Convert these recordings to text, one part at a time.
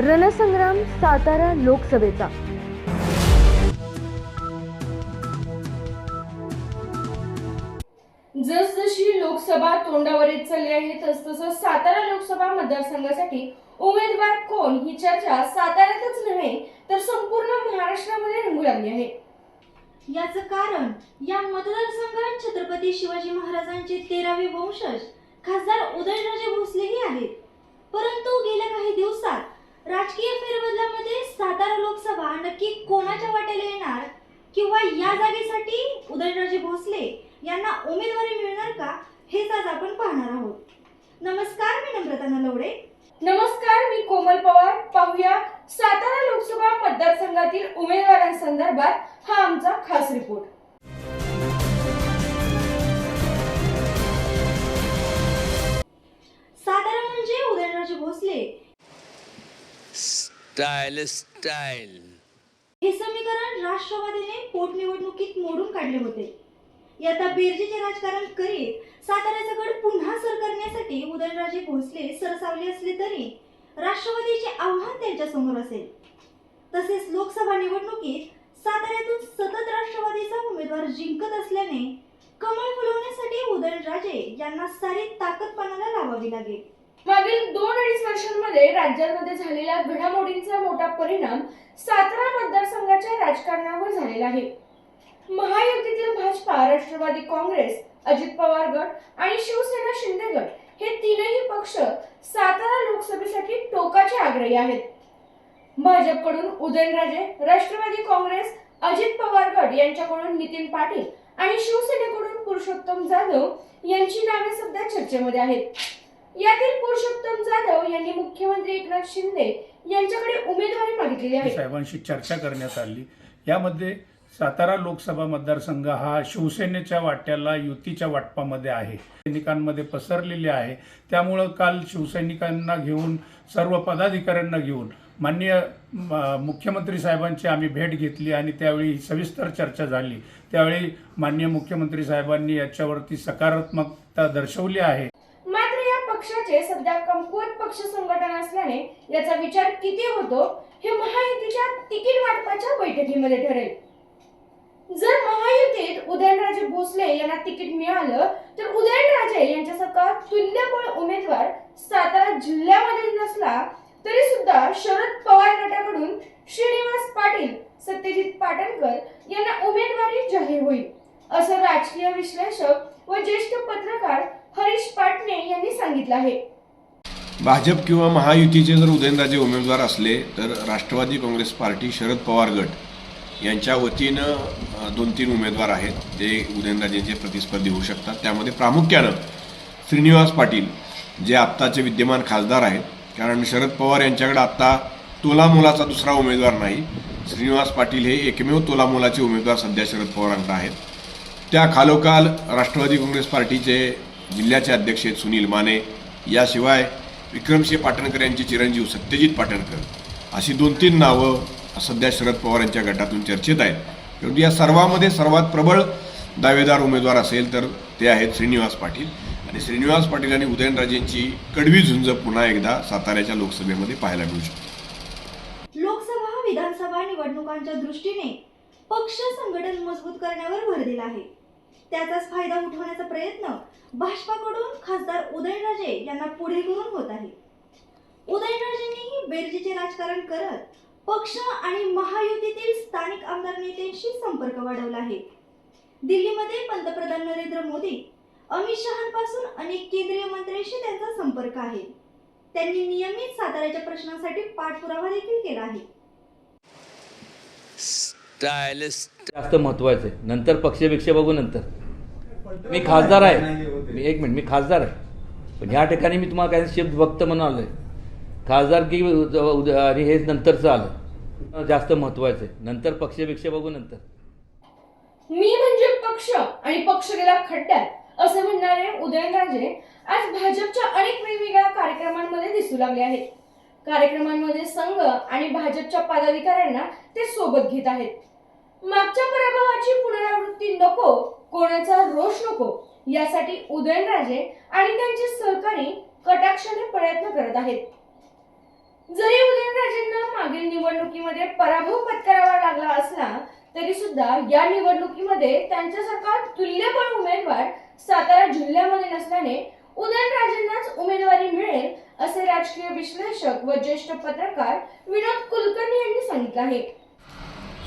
रणसंग्राम सातारा लोकसभेचा. जसजशी लोकसभा तोंडावर येत चालली आहे तसतसं सातारा लोकसभा मतदारसंघासाठी उमेदवार कोण ही चर्चा साताऱ्यातच नव्हे तर संपूर्ण महाराष्ट्रामध्ये रंगू लागली आहे. याचं कारण या मतदारसंघात छत्रपती शिवाजी महाराजांचे तेरावे वंशज खासदार उदयनराजे भोसलेही आहेत. परंतु गेल्या काही दिवसात राजकीय फेरबदलामध्ये सातारा लोकसभा नक्की कोणाच्या वाट्याला येणार? किंवा या जागेसाठी उदयनराजे भोसले यांना उमेदवारी मिळणार का? हेच आज आपण पाहणार आहोत. नमस्कार मी नम्रता नलवडे नमस्कार मी कोमल पवार. पाहूया सातारा लोकसभा मतदारसंघातील उमेदवारांसंदर्भात हा आमचा खास रिपोर्ट. सातारा म्हणजे उदयनराजे भोसले. Style style. हे समीकरण राष्ट्रवादीने पोटनिवडणुकीत मोडून काढले होते. याचा बेरजेचे राजकारण करीत साताऱ्याचा गड पुन्हा सर करण्यासाठी उदयनराजे भोसले सरसावले असले तरी राष्ट्रवादीचे आव्हान त्यांच्यासमोर असेल. तसेच लोकसभा निवडणुकीत साताऱ्यातून सतत राष्ट्रवादीचा उमेदवार जिंकत असल्याने कमळ फुलवण्यासाठी उदयनराजे यांना सारी ताकद पणाला लावावी लागेल. मागील दोन अडीच वर्षांमध्ये राज्यांमध्ये झालेल्या घडामोडींचा मोठा परिणाम सातारा मतदारसंघाच्या राजकारणावर झालेला आहे. महायुतीतील भाजपा राष्ट्रवादी काँग्रेस अजित पवार गट आणि शिवसेना शिंदे गट हे तीनही पक्ष सातारा लोकसभेसाठी टोकाचे आग्रही आहेत. भाजपकडून उदयनराजे राष्ट्रवादी काँग्रेस अजित पवार गट यांच्याकडून नितीन पाटील आणि शिवसेनेकडून पुरुषोत्तम जाधव यांची नावे सध्या चर्चेमध्ये आहेत. यातील पुरुषोत्तम जाधव यांनी मुख्यमंत्री एकनाथ शिंदे यांच्याकडे उमेदवारी मागितलेली आहे. साहेबांशी चर्चा करण्यात आली. यामध्ये सातारा लोकसभा मतदारसंघ हा शिवसेनेच्या वाट्याला युतीच्या वाटपामध्ये आहे. सैनिकांमध्ये पसरलेले आहे. त्यामुळं काल शिवसैनिकांना घेऊन सर्व पदाधिकाऱ्यांना घेऊन माननीय मुख्यमंत्री साहेबांची आम्ही भेट घेतली आणि त्यावेळी सविस्तर चर्चा झाली. त्यावेळी माननीय मुख्यमंत्री साहेबांनी याच्यावरती सकारात्मकता दर्शवली आहे. पक्षाचे सध्या कमकुवत पक्ष संघटन असल्याने याचा विचार किती होतो हे महायुतीच्या तिकीट वाटपाच्या बैठकीमध्ये ठरेल. जर महायुतीत उदयनराजे भोसले यांना तिकीट मिळालं तर उदयनराजे यांच्यासारखा तुल्यबळ उमेदवार सातारा जिल्ह्यामध्ये नसला तरी सुद्धा शरद पवार गटाकडून श्रीनिवास पाटील सत्यजित पाटणकर यांना उमेदवारी जाहीर होईल. असं राजकीय विश्लेषक व ज्येष्ठ पत्रकार हरीश पाटणे यांनी सांगितलं आहे. भाजप किंवा महायुतीचे जर उदयनराजे उमेदवार असले तर राष्ट्रवादी काँग्रेस पार्टी शरद पवार गट यांच्या वतीनं दोन तीन उमेदवार आहेत. जे उदयनराजेंचे प्रतिस्पर्धी होऊ शकतात. त्यामध्ये प्रामुख्यानं श्रीनिवास पाटील जे आत्ताचे विद्यमान खासदार आहेत. कारण शरद पवार यांच्याकडे आत्ता तोलामोलाचा दुसरा उमेदवार नाही. श्रीनिवास पाटील हे एकमेव तोलामोलाचे उमेदवार सध्या शरद पवारांकडे आहेत. त्या खालोखाल राष्ट्रवादी काँग्रेस पार्टीचे जिल्ह्याचे अध्यक्ष आहेत सुनील माने. याशिवाय विक्रमसिंह पाटणकर यांचे चिरंजीव सत्यजित पाटणकर. अशी दोन तीन नावं सध्या शरद पवार यांच्या गटातून चर्चेत आहेत. परंतु या सर्वामध्ये सर्वात प्रबळ दावेदार उमेदवार असेल तर ते आहेत श्रीनिवास पाटील. आणि श्रीनिवास पाटील आणि उदयनराजेंची कडवी झुंज पुन्हा एकदा साताऱ्याच्या लोकसभेमध्ये पाहायला मिळू शकते. लोकसभा विधानसभा निवडणुकांच्या दृष्टीने पक्ष संघटन मजबूत करण्यावर भर दिला आहे. त्याचाच फायदा उठवण्याचा प्रयत्न भाजपाकडून खासदार उदयनराजे यांना पुढे करून होत आहे. उदयनराजेंनीही बेरजेचे राजकारण करत पक्ष आणि महायुतीतील स्थानिक आमदार नेत्यांशी संपर्क वाढवला आहे. दिल्लीमध्ये पंतप्रधान नरेंद्र मोदी अमित शहापासून अनेक केंद्रीय मंत्र्यांशी त्यांचा संपर्क आहे. त्यांनी नियमित साताऱ्याच्या प्रश्नांसाठी पाठपुरावा देखील केला आहे. स्टाईल जास्त महत्त्वाचं आहे. नंतर पक्षपेक्षा बघू नंतर. मी खासदार आहे. मी एक मिनिट मी खासदार आहे. पण ह्या ठिकाणी मी तुम्हाला काही शब्द भक्त म्हणून आलो आहे खासदार की आणि हे नंतरचं आलं. जास्त महत्त्वाचं आहे. नंतर पक्षपेक्षा बघू नंतर. मी म्हणजे पक्ष आणि पक्ष गेला खड्ड्यात असं म्हणणारे उदयनराजे आज भाजपच्या अनेक वेगवेगळ्या कार्यक्रमांमध्ये दिसू लागले आहेत. कार्यक्रमांमध्ये संघ आणि भाजपच्या पदाधिकाऱ्यांना ते सोबत घेत आहेत. मागच्या पराभवाची पुनरावृत्ती नको कोणाचा रोष नको यासाठी उदयनराजे आणि त्यांचे सहकारी कटाक्षाने प्रयत्न करत आहेत. जरी उदयनराजेंना मागील निवडणुकीमध्ये पराभव पत्करावा लागला असला तरी सुद्धा या निवडणुकीमध्ये त्यांच्यासारखा तुल्यबळ उमेदवार सातारा जिल्ह्यामध्ये नसल्याने उदयनराजेंनाच उमेदवारी मिळेल असे राजकीय विश्लेषक व ज्येष्ठ पत्रकार विनोद कुलकर्णी यांनी सांगितलं आहे.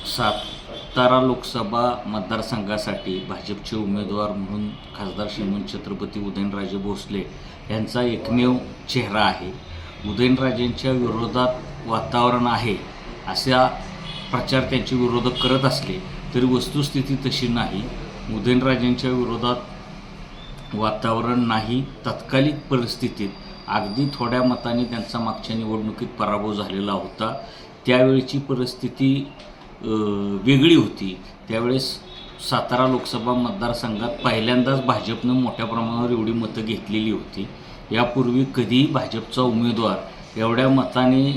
सातारा लोकसभा मतदारसंघासाठी भाजपचे उमेदवार म्हणून खासदार श्रीमंत छत्रपती उदयनराजे भोसले यांचा एकमेव चेहरा आहे. उदयनराजेंच्या विरोधात वातावरण आहे असा प्रचार त्यांचे विरोधक करत असले तरी वस्तुस्थिती तशी नाही. उदयनराजेंच्या विरोधात वातावरण नाही तत्कालिक परिस्थितीत. अगदी थोड्या मताने त्यांचा मागच्या निवडणुकीत पराभव झालेला होता. त्यावेळची परिस्थिती वेगळी होती. त्यावेळेस सातारा लोकसभा मतदारसंघात पहिल्यांदाच भाजपनं मोठ्या प्रमाणावर एवढी मतं घेतलेली होती. यापूर्वी कधीही भाजपचा उमेदवार एवढ्या मताने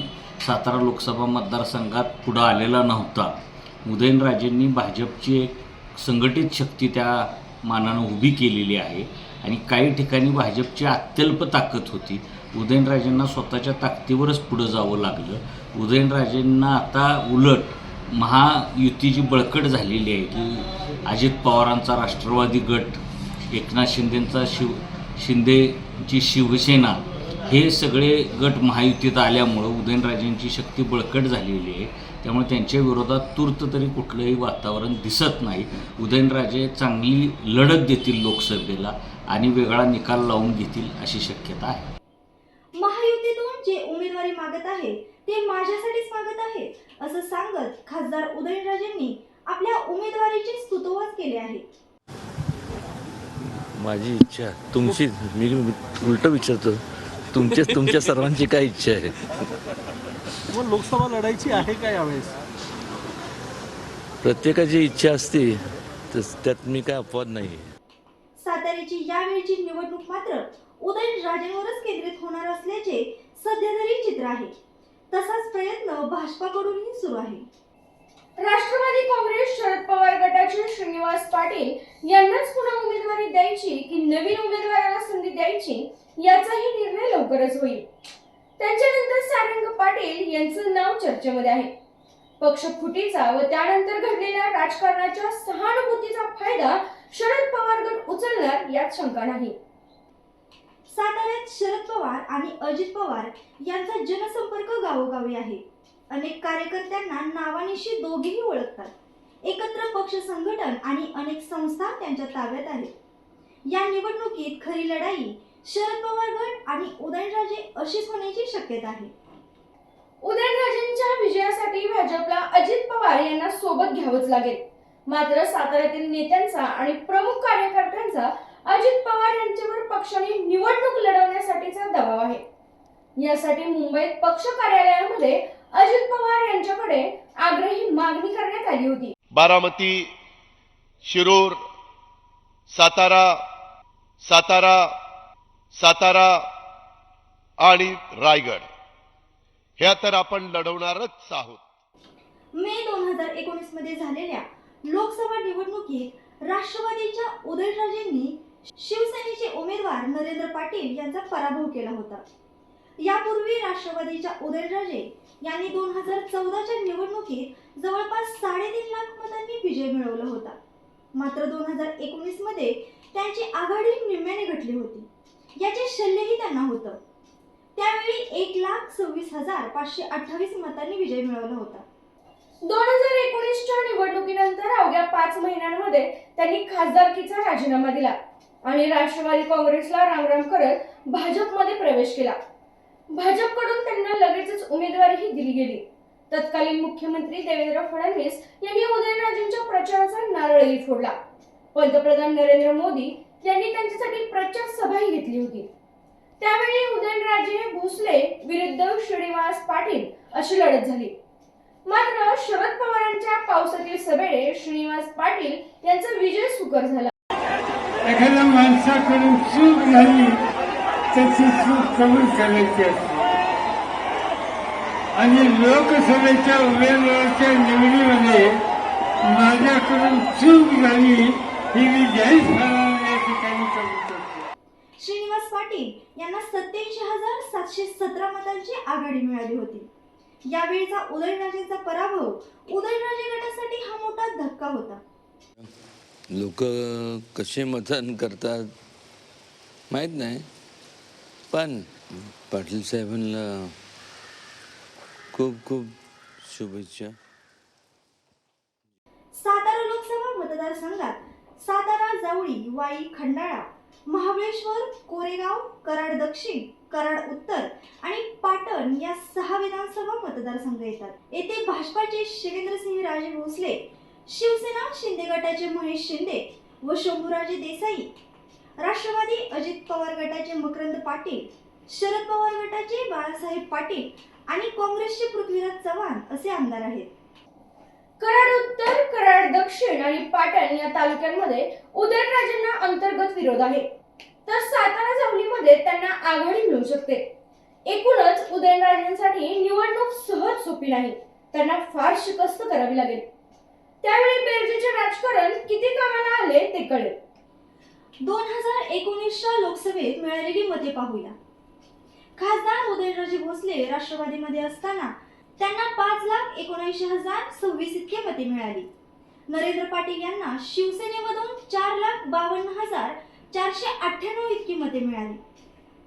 सातारा लोकसभा मतदारसंघात पुढं आलेला नव्हता. उदयनराजेंनी भाजपची एक संघटित शक्ती त्या मानानं उभी केलेली आहे. आणि काही ठिकाणी भाजपची अत्यल्प ताकद होती. उदयनराजेंना स्वतःच्या ताकदीवरच पुढं जावं लागलं. उदयनराजेंना आता उलट महायुती जी बळकट झालेली आहे की अजित पवारांचा राष्ट्रवादी गट एकनाथ शिंदेंचा शिव शिंदेची शिवसेना हे सगळे गट महायुतीत आल्यामुळं उदयनराजेंची शक्ती बळकट झालेली आहे. त्यामुळे त्यांच्या विरोधात तूर्त तरी कुठलंही वातावरण दिसत नाही. उदयनराजे चांगली लढत देतील लोकसभेला आणि वेगळा निकाल लावून घेतील अशी शक्यता आहे. महायुतीतून जे उमेदवारी मागत आहे ते माझ्यासाठीच मागत आहे असं सांगत खासदार उदयनराजेंनी आपल्या उमेदवारीचे स्तुतोवाच केले आहे. माझी इच्छा तुमची मी उलट विचारतो. तुमच्या तुमच्या सर्वांची काय इच्छा आहे? मग लोकसभा लढायची आहे का यावेळेस? प्रत्येकाची इच्छा असते तर त्यात मी काय अपवाद नाही साताऱ्याची यावेळची निवडणूक मात्र उदयनराजेंवरच केंद्रित होणार असल्याचे सध्या तरी चित्र आहे. तसाच प्रयत्न भाजपाकडूनही सुरू आहे. राष्ट्रवादी काँग्रेस शरद पवार गटाचे श्रीनिवास पाटील यांनाच पुन्हा उमेदवारी द्यायची की नवीन उमेदवाराला संधी द्यायची याचाही निर्णय लवकरच होईल. त्यांच्यानंतर सारंग पाटील यांचं नाव चर्चेमध्ये आहे. पक्ष फुटीचा व त्यानंतर घडलेल्या राजकारणाच्या सहानुभूतीचा फायदा शरद पवार गट उचलणार यात शंका नाही. साताऱ्यात शरद पवार आणि अजित पवार यांचा जनसंपर्क गावोगावी आहे. अनेक कार्यकर्त्यांना नावानिशी दोघेही ओळखतात. एकत्र पक्ष संघटन आणि अनेक संस्था त्यांच्या ताब्यात आहेत. या निवडणुकीत खरी लढाई शरद पवार गट आणि उदयनराजे अशीच होण्याची शक्यता आहे. उदयनराजेंच्या विजयासाठी भाजपला अजित पवार यांना सोबत घ्यावंच लागेल. मात्र साताऱ्यातील नेत्यांचा आणि प्रमुख कार्यकर्त्यांचा अजित पवार यांच्यावर पक्षाने निवडणूक लढवण्यासाठीचा दबाव आहे. यासाठी मुंबईत पक्ष कार्यालयामध्ये अजित पवार यांच्याकडे आग्रही मागणी करण्यात आली होती. बारामती शिरूर सातारा सातारा सातारा आणि रायगड. ह्या तर आपण लढवणारच आहोत. मे दोन हजार एकोणीसमध्ये झालेल्या लोकसभा निवडणुकीत राष्ट्रवादीच्या उदयनराजेंनी शिवसेनेचे उमेदवार नरेंद्र पाटील यांचा पराभव केला होता. यापूर्वी राष्ट्रवादीच्या उदयनराजे यांनी दोन हजार चौदाच्या निवडणुकीत जवळपास साडेतीन लाख मतांनी विजय मिळवला होता. मात्र दोन हजार एकोणीसमध्ये त्यांची आघाडी निम्म्याने घटली होती. याचे शल्यही त्यांना होतं. त्यावेळी एक लाख सव्वीस हजार पाचशे अठ्ठावीस मतांनी विजय मिळवला होता. दोन हजार एकोणीसच्या निवडणुकीनंतर अवघ्या पाच महिन्यांमध्ये त्यांनी खासदारकीचा राजीनामा दिला आणि राष्ट्रवादी काँग्रेसला रामराम करत भाजपमध्ये प्रवेश केला. भाजपकडून त्यांना लगेचच उमेदवारीही दिली गेली. तत्कालीन मुख्यमंत्री देवेंद्र फडणवीस यांनी उदयनराजेंच्या प्रचाराचा नारळही फोडला. पंतप्रधान नरेंद्र मोदी यांनी त्यांच्यासाठी प्रचार सभाही घेतली होती. त्यावेळी उदयनराजे भोसले विरुद्ध श्रीनिवास पाटील अशी लढत झाली. मात्र शरद पवारांच्या पावसातील सभेने श्रीनिवास पाटील यांचा विजय सुकर झाला. एखाद्या माणसाकडून चूक झाली त्याची चूक कबूल करायची असते आणि लोकसभेच्या उमेदवाराच्या निवडीमध्ये माझ्याकडून चूक झाली ही मी या ठिकाणी श्रीनिवास पाटील यांना सत्याऐंशी हजार सातशे सतरा मतांची आघाडी मिळाली होती. यावेळीचा उदयनराजेंचा पराभव उदयनराजे गटासाठी हा मोठा धक्का होता. लोक कसे मतदान करतात माहीत नाही. पण पाटील साहेबांना खूप खूप शुभेच्छा. सातारा लोकसभा मतदारसंघात सातारा जावळी वाई खंडाळा महाबळेश्वर कोरेगाव कराड दक्षिण कराड उत्तर आणि पाटण या सहा विधानसभा मतदारसंघ येतात. येथे भाजपाचे शिवेंद्रसिंह राजे भोसले शिवसेना शिंदे गटाचे महेश शिंदे व शंभूराजे देसाई राष्ट्रवादी अजित पवार गटाचे मकरंद पाटील शरद पवार गटाचे बाळासाहेब पाटील आणि काँग्रेसचे पृथ्वीराज चव्हाण असे आमदार आहेत. कराड उत्तर कराड दक्षिण आणि पाटण या तालुक्यांमध्ये उदयनराजेंना अंतर्गत विरोध आहे. तर सातारा जावलीमध्ये त्यांना आघाडी मिळू शकते. एकूणच उदयनराजेंसाठी निवडणूक सहज सोपी नाही. त्यांना फार शिकस्त करावी लागेल. त्यावेळी बेरजेचे राजकारण किती कामाला आले ते कळेल. दोन हजार एकोणीसच्या लोकसभेत मिळालेली मते पाहूया. खासदार उदयनराजे भोसले राष्ट्रवादीमध्ये असताना त्यांना पाच लाख एकोणऐंशी हजार सव्वीस इतके मते मिळाली. नरेंद्र पाटील यांना शिवसेनेमधून चार लाख बावन्न हजार चारशे अठ्ठ्याण्णव इतकी मते मिळाली.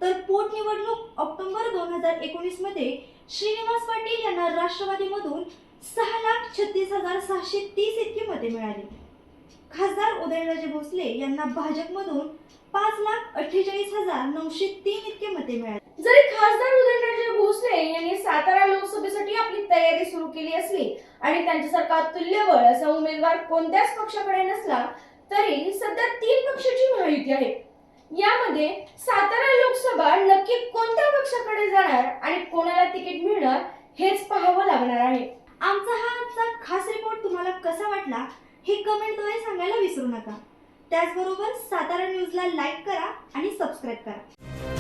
तर पोटनिवडणूक ऑक्टोबर दोन हजार एकोणीसमध्ये श्रीनिवास पाटील यांना राष्ट्रवादीमधून सहा लाख छत्तीस हजार सहाशे तीस इतकी मते मिळाली. खासदार उदयनराजे भोसले यांना भाजपमधून पाच लाख अठ्ठेचाळीस हजार नऊशे तीन इतके मते मिळाली. जरी खासदार उदयनराजे भोसले यांनी सातारा लोकसभेसाठी आपली तयारी सुरू केली असली आणि त्यांच्यासारखा तुल्यबळ असा उमेदवार कोणत्याच पक्षाकडे नसला तरी सध्या तीन पक्षाची महायुती आहे. यामध्ये सातारा लोकसभा नक्की कोणत्या पक्षाकडे जाणार आणि कोणाला तिकीट मिळणार हेच पाहावं लागणार आहे. आमचा हा आजचा खास रिपोर्ट तुम्हाला कसा वाटला? हे कमेंटद्वारे सांगायला विसरू नका. त्याचबरोबर सातारा न्यूजला लाईक करा आणि सबस्क्राईब करा.